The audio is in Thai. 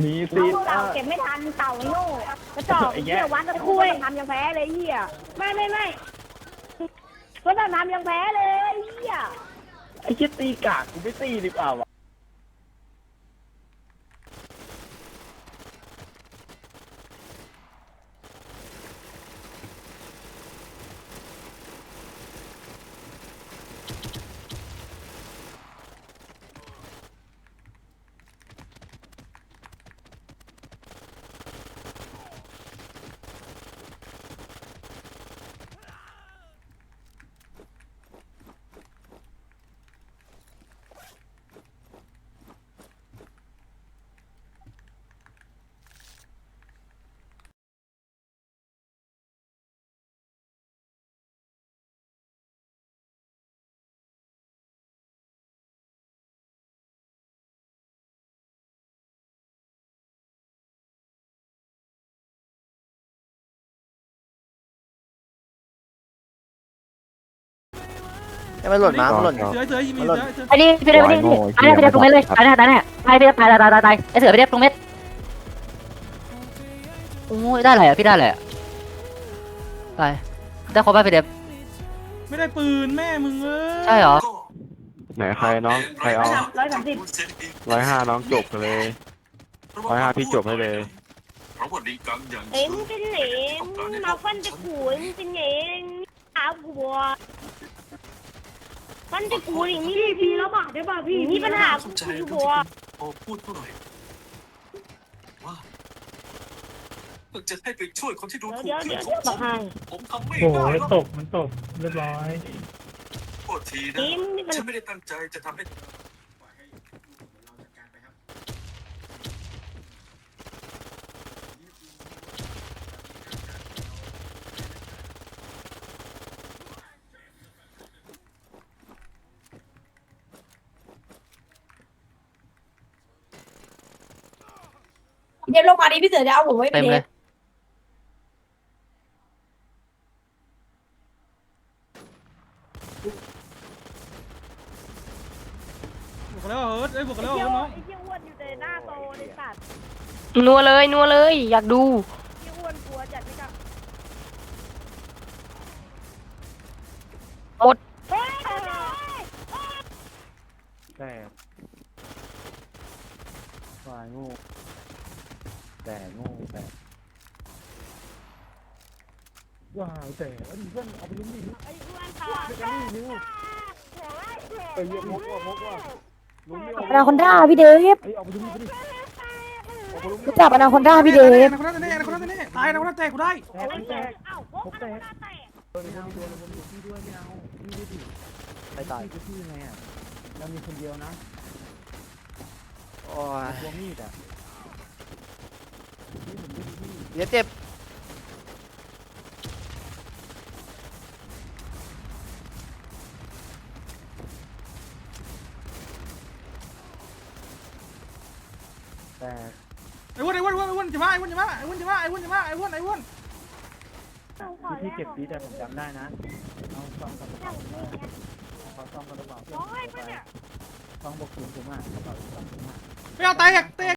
หนีเอาสิพวกเราเก็บไม่ทันเต่าโง่กระจอกเหี้ยวัดตะคุยทำยังแพ้เลยเหี้ยไม่ไม่ไม่ก็ต้องทำยังแพ้เลยเหี้ยไอ้เชี่ยตีกากกูไม่ตีดีกว่าวะ ให้มันหล่นมามันหล่น เสือเสือยิงมีเสือเสือไอ้นี่พี่เดฟพี่เดฟตายแล้วพี่เดฟตรงเม็ดเลยตายแน่ตายแน่ตายพี่เดฟตายตายตายตายตายไอ้เสือพี่เดฟตรงเม็ดโอ้ยได้อะไรอะพี่ได้อะไรอะไปได้ครบป่ะพี่เดฟไม่ได้ปืนแม่มึงเอ้ยใช่เหรอไหนใครน้องใครเอาร้อยสามสิบร้อยห้าน้องจบเลยร้อยห้าพี่จบให้เลยเพราะว่าดีกังอย่างเอ็งเป็นเหลนมาฟันจะขุนเป็นเหลนอาบัว ฟันจะขุนอย่างนี้พี่แล้วบาดได้ป่ะพี่มีปัญหาเข้าใจคุณก็บัวโอ้พูดเท่าไหร่ว่าจะให้ไปช่วยคนที่ดูถูกเดี๋ยวเพื่เดี๋อยนวของเดี๋ยวบอกให้ผมทำไม่โอ้โหได้หรอกตกมันตกเรียบร้อย โทษทีนะ นี่มันฉันไม่ได้ตั้งใจจะทำให้ เดี๋ยวลงมาดิพี่เสือจะเอาผมไว้เต็มเทเลยบวกกันแล้วเฮิร์ตเอ้ยบวกกันแล้วไอ้เฮิเจ้าร์ตน้องไอ้เจ้าอ้วนอยู่แต่หน้าโตเลยสัตว์นัวเลยนัวเลย อยากดูไอ้เจ้าอ้วนกลัวจัดไม่กลับหมด เฮ้ย แต่วายโง่ แต่โง่แต่ว้าวแต่อันนี้เพื่อนเอาไปลุ้นดิไอ้อ้วนขาไปกันดินิ้วไปเยอะมกว่ามกว่าลุ้นไม่ออกอนาคอนด้าพี่เดฟเฮ้ยเอาไปลุ้นดิเอาไปลุ้นรู้จักอนาคอนด้าพี่เดแน่ฟนะคนนั้นแน่นะคนนั้นแน่ตายนะคนนั้นแตกกูได้แตกแตกเอ้าพกกันหน้าแตกเออในคนเดียวในคนเดียวพี่ด้วยไม่เอาพี่ด้วยดิไปตายพี่จะพี่ไงอะเรามีคนเดียวนะโอ้ยตัวมีดอะ เดี๋ยวเจ็บแต่ไอ้อ้วนไอ้อ้วนไอ้อ้วนจะมาไอ้อ้วนจะมาไอ้อ้วนจะมาไอ้อ้วนจะมาไอ้อ้วนไอ้อ้วนที่เก็บปีแต่ผมจำได้นะเอาซ่อมกันหรือเปล่าเขาซ่อมกันหรือเปล่าซ่อมบกศูนย์ถูกไหมซ่อมถูกไหมไม่เอาแตกแตก